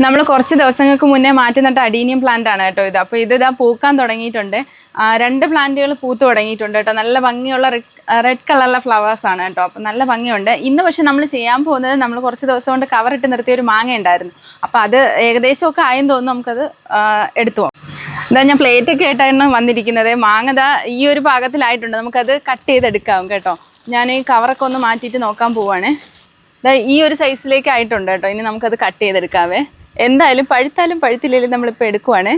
നമ്മൾ കുറച്ച് ദിവസങ്ങൾക്ക് മുന്നേ മാറ്റി നട്ട അഡീനിയം പ്ലാന്റ് ആണ് കേട്ടോ ഇത്. അപ്പോൾ ഇത് ഇതാ പൂക്കാൻ തുടങ്ങിയിട്ടുണ്ട്. രണ്ട് പ്ലാന്റുകൾ പൂത്ത് തുടങ്ങിയിട്ടുണ്ട് കേട്ടോ. നല്ല ഭംഗിയുള്ള റെഡ് കളറിലെ ഫ്ലവേഴ്സ് ആണ് കേട്ടോ. അപ്പോൾ നല്ല ഭംഗിയുണ്ട്. ഇന്ന് പക്ഷെ നമ്മൾ ചെയ്യാൻ പോകുന്നത് നമ്മൾ കുറച്ച് ദിവസം കൊണ്ട് കവർ ഇട്ട് നിർത്തിയ ഒരു മാങ്ങ ഉണ്ടായിരുന്നു. അപ്പോൾ അത് ഏകദേശമൊക്കെ ആയെന്ന് തോന്നുന്നു നമുക്കത് എടുത്തു പോകാം ഇതാ ഞാൻ പ്ലേറ്റ് ഒക്കെ ആയിട്ടാണ് വന്നിരിക്കുന്നത്. മാങ്ങ ഈ ഒരു പാകത്തിലായിട്ടുണ്ട് നമുക്കത് കട്ട് ചെയ്തെടുക്കാം കേട്ടോ. ഞാൻ ഈ കവറൊക്കെ ഒന്ന് മാറ്റിയിട്ട് നോക്കാൻ പോവാണ്. ഈ ഒരു സൈസിലേക്ക് ആയിട്ടുണ്ട് കേട്ടോ. ഇനി നമുക്കത് കട്ട് ചെയ്തെടുക്കാവേ. എന്തായാലും പഴുത്താലും പഴുത്തില്ലെങ്കിലും നമ്മളിപ്പോൾ എടുക്കുവാണ്.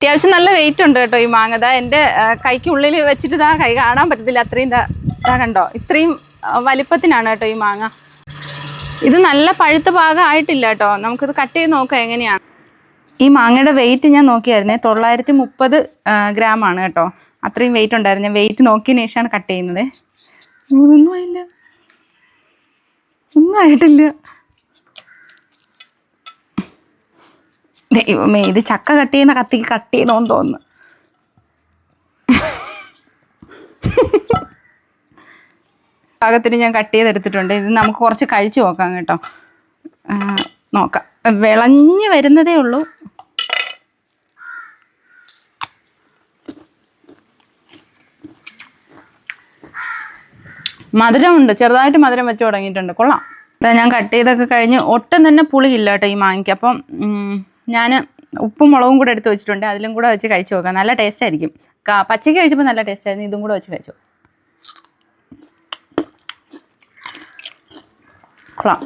അത്യാവശ്യം നല്ല വെയിറ്റ് ഉണ്ട് കേട്ടോ ഈ മാങ്ങ. ദാ എന്റെ ആ, കൈക്ക് ഉള്ളിൽ വെച്ചിട്ട് ഇതാ കൈ കാണാൻ പറ്റത്തില്ല. അത്രയും ദാ കണ്ടോ? ഇത്രയും വലിപ്പത്തിനാണ് കേട്ടോ ഈ മാങ്ങ. ഇത് നല്ല പഴുത്ത ഭാഗം ആയിട്ടില്ല കേട്ടോ. നമുക്കിത് കട്ട് ചെയ്ത് നോക്കാം എങ്ങനെയാണ്. ഈ മാങ്ങയുടെ വെയിറ്റ് ഞാൻ നോക്കിയായിരുന്നേ തൊള്ളായിരത്തി മുപ്പത് ഗ്രാം ആണ് കേട്ടോ. അത്രയും വെയിറ്റ് ഉണ്ടായിരുന്നു. ഞാൻ വെയിറ്റ് നോക്കിയതിന് ശേഷമാണ് കട്ട് ചെയ്യുന്നത്. ഒന്നും ആയിട്ടില്ല. ദൈവമേ ഇത് ചക്ക കട്ട് ചെയ്യുന്ന കത്തിക്ക് കട്ട് ചെയ്യണമെന്ന് തോന്നുന്നു. പാകത്തിന് ഞാൻ കട്ട് ചെയ്തെടുത്തിട്ടുണ്ട്. ഇത് നമുക്ക് കുറച്ച് കഴിച്ചു നോക്കാം കേട്ടോ. നോക്കാം. വിളഞ്ഞ് വരുന്നതേ ഉള്ളൂ. മധുരമുണ്ട്. ചെറുതായിട്ട് മധുരം വെച്ച് തുടങ്ങിയിട്ടുണ്ട്. കൊള്ളാം. ഞാൻ കട്ട് ചെയ്തൊക്കെ കഴിഞ്ഞ് ഒട്ടും തന്നെ പുളിയില്ല കേട്ടോ ഈ മാങ്ങയ്ക്ക്. അപ്പം ഞാൻ ഉപ്പും മുളകും കൂടെ എടുത്ത് വെച്ചിട്ടുണ്ട്. അതിലും കൂടെ വെച്ച് കഴിച്ച് നോക്കാം. നല്ല ടേസ്റ്റ് ആയിരിക്കും. പച്ചയ്ക്ക് കഴിച്ചപ്പോൾ നല്ല ടേസ്റ്റ് ആയിരുന്നു. ഇതും കൂടെ വെച്ച് കഴിച്ചു. കൊള്ളാം.